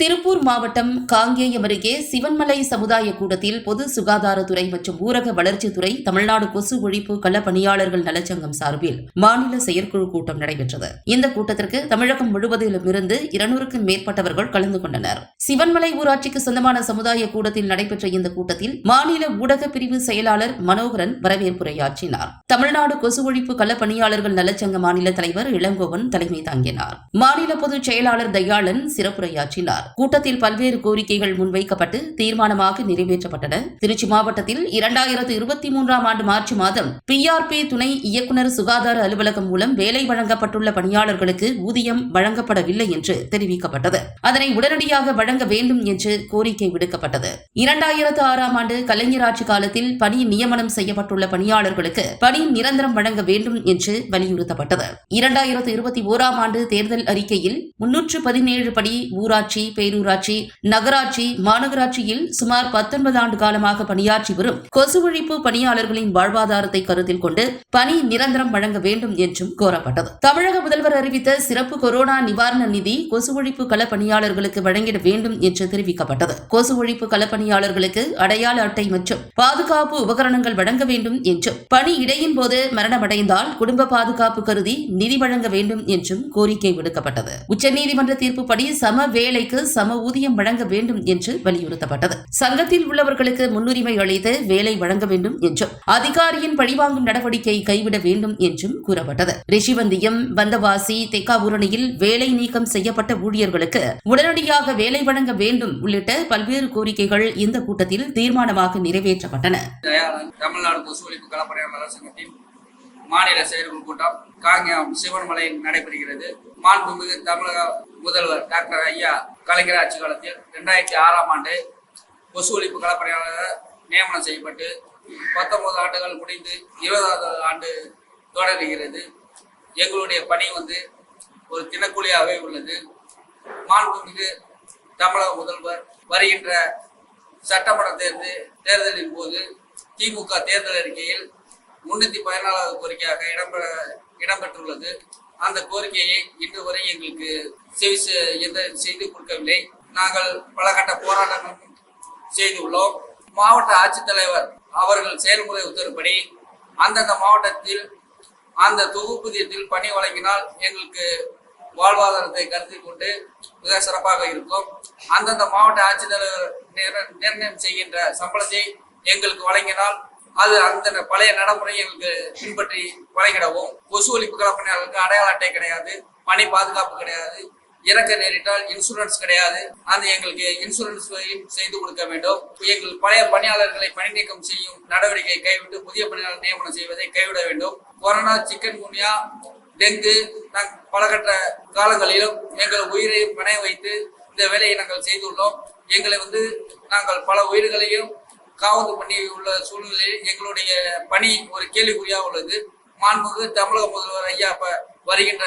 திருப்பூர் மாவட்டம் காங்கேயம் அருகே சிவன்மலை சமுதாய கூடத்தில் பொது சுகாதாரத்துறை மற்றும் ஊரக வளர்ச்சித்துறை தமிழ்நாடு கொசு ஒழிப்பு கள பணியாளர்கள் நலச்சங்கம் சார்பில் மாநில செயற்குழு கூட்டம் நடைபெற்றது. இந்த கூட்டத்திற்கு தமிழகம் முழுவதிலுமிருந்து இருநூறுக்கும் மேற்பட்டவர்கள் கலந்து கொண்டனர். சிவன்மலை ஊராட்சிக்கு சொந்தமான சமுதாய கூடத்தில் நடைபெற்ற இந்த கூட்டத்தில் மாநில ஊடக பிரிவு செயலாளர் மனோகரன் வரவேற்புரையாற்றினார். தமிழ்நாடு கொசு ஒழிப்பு கள பணியாளர்கள் நலச்சங்க மாநில தலைவர் இளங்கோவன் தலைமை தாங்கினார். மாநில பொதுச் செயலாளர் தயாளன் சிறப்புரையாற்றினார். கூட்டத்தில் பல்வேறு கோரிக்கைகள் முன்வைக்கப்பட்டு தீர்மானமாக நிறைவேற்றப்பட்டன. திருச்சி மாவட்டத்தில் இரண்டாயிரத்து இருபத்தி மூன்றாம் ஆண்டு மார்ச் மாதம் பிஆர்பி துணை இயக்குநர் சுகாதார அலுவலகம் மூலம் வேலை வழங்கப்பட்டுள்ள பணியாளர்களுக்கு ஊதியம் வழங்கப்படவில்லை என்று தெரிவிக்கப்பட்டது. அதனை உடனடியாக வழங்க வேண்டும் என்று கோரிக்கை விடுக்கப்பட்டது. இரண்டாயிரத்து ஆறாம் ஆண்டு கலைஞர் ஆட்சி காலத்தில் பணி நியமனம் செய்யப்பட்டுள்ள பணியாளர்களுக்கு பணி நிரந்தரம் வழங்க வேண்டும் என்று வலியுறுத்தப்பட்டது. இரண்டாயிரத்து இருபத்தி ஓராம் ஆண்டு தேர்தல் அறிக்கையில் முன்னூற்று பதினேழு படி ஊராட்சி பேரூராட்சி நகராட்சி மாநகராட்சியில் சுமார் பத்தொன்பது ஆண்டு காலமாக பணியாற்றி வரும் கொசு ஒழிப்பு பணியாளர்களின் வாழ்வாதாரத்தை கருத்தில் கொண்டு பணி நிரந்தரம் வழங்க வேண்டும் என்றும் கோரப்பட்டது. தமிழக முதல்வர் அறிவித்த சிறப்பு கொரோனா நிவாரண நிதி கொசு ஒழிப்பு கள பணியாளர்களுக்கு வழங்கிட வேண்டும் என்று தெரிவிக்கப்பட்டது. கொசு ஒழிப்பு கள பணியாளர்களுக்கு அடையாள அட்டை மற்றும் பாதுகாப்பு உபகரணங்கள் வழங்க வேண்டும் என்றும் பணி இடையின் போது மரணமடைந்தால் குடும்ப பாதுகாப்பு கருதி நிதி வழங்க வேண்டும் என்றும் கோரிக்கை விடுக்கப்பட்டது. உச்சநீதிமன்ற தீர்ப்புப்படி சம வேலைக்கு சம ஊதியம் வழங்க வேண்டும் என்று வலியுறுத்தப்பட்டது. சங்கத்தில் உள்ளவர்களுக்கு முன்னுரிமை அளித்து வேலை வழங்க வேண்டும் என்றும் அதிகாரியின் பழிவாங்கும் நடவடிக்கை கைவிட வேண்டும் என்றும் கூறப்பட்டது. ரிஷிவந்தியம் பந்தவாசி தெக்காபூரணியில் வேலை நீக்கம் செய்யப்பட்ட ஊழியர்களுக்கு உடனடியாக வேலை வழங்க வேண்டும் உள்ளிட்ட பல்வேறு கோரிக்கைகள் இந்த கூட்டத்தில் தீர்மானமாக நிறைவேற்றப்பட்டன. தமிழ்நாடு சங்கத்தின் மாநில செயற்குழு கூட்டம் காங்கேயம் சிவன்மலை நடைபெறுகிறது. மாண்புமிகு தமிழக முதல்வர் டாக்டர் ஐயா கலைஞர் ஆட்சி காலத்தில் ரெண்டாயிரத்தி ஆறாம் ஆண்டு கொசு ஒழிப்பு களப்பணியாளர் நியமனம் செய்யப்பட்டு பத்தொன்பது ஆண்டுகள் முடிந்து இருபதாவது ஆண்டு தொடர்கிறது எங்களுடைய பணி வந்து ஒரு தினக்கூலியாகவே உள்ளது. மாண்புமிகு தமிழக முதல்வர் வருகின்ற சட்டமன்ற தேர்தல் தேர்தலின் போது திமுக தேர்தல் அறிக்கையில் முன்னூற்றி பதினாலாவது கோரிக்கையாக இடம்பெற இடம்பெற்றுள்ளது. அந்த கோரிக்கையை இன்று வரை எங்களுக்கு செவி எந்த செய்து கொடுக்கவில்லை. நாங்கள் பல கட்ட போராட்டங்களும் செய்துள்ளோம். மாவட்ட ஆட்சித்தலைவர் அவர்கள் செயல்முறை உத்தரப்படி அந்தந்த மாவட்டத்தில் அந்த தொகுப்பூதியத்தில் பணி வழங்கினால் எங்களுக்கு வாழ்வாதாரத்தை கருத்தில் கொண்டு மிக சிறப்பாக இருக்கும். அந்தந்த மாவட்ட ஆட்சித்தலைவர் நிர்ணயம் செய்கின்ற சம்பளத்தை எங்களுக்கு வழங்கினால் அது அந்த பழைய நடைமுறையை எங்களுக்கு பின்பற்றி வழங்கிடவும். கொசு ஒழிப்பு கலப்பினர்களுக்கு அடையாள அட்டை கிடையாது பணி பாதுகாப்பு கிடையாது இறக்க நேரிட்டால் இன்சூரன்ஸ் கிடையாது. அந்த எங்களுக்கு இன்சூரன்ஸ் செய்து கொடுக்க வேண்டும். எங்கள் பழைய பணியாளர்களை பணி நீக்கம் செய்யும் நடவடிக்கையை கைவிட்டு புதிய பணியாளர் நியமனம் செய்வதை கைவிட வேண்டும். கொரோனா சிக்கன் குனியா டெங்கு நாங்கள் பலகட்ட காலங்களிலும் எங்கள் உயிரையும் பணைய வைத்து இந்த வேலையை நாங்கள் செய்துள்ளோம். எங்களை வந்து நாங்கள் பல உயிர்களையும் காவல் பண்ணி உள்ள சூழ்நிலையில் எங்களுடைய பணி ஒரு கேள்விக்குறியாக உள்ளது. மாண்புமிகு தமிழக முதல்வர் ஐயா இப்ப வருகின்ற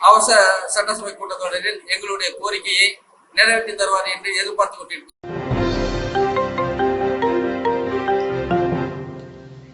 அவசர சட்டசபை கூட்டத்தொடரில் எங்களுடைய கோரிக்கையை நிறைவேற்றி தருவார் என்று எதிர்பார்த்து கொண்டிருக்கிறோம்.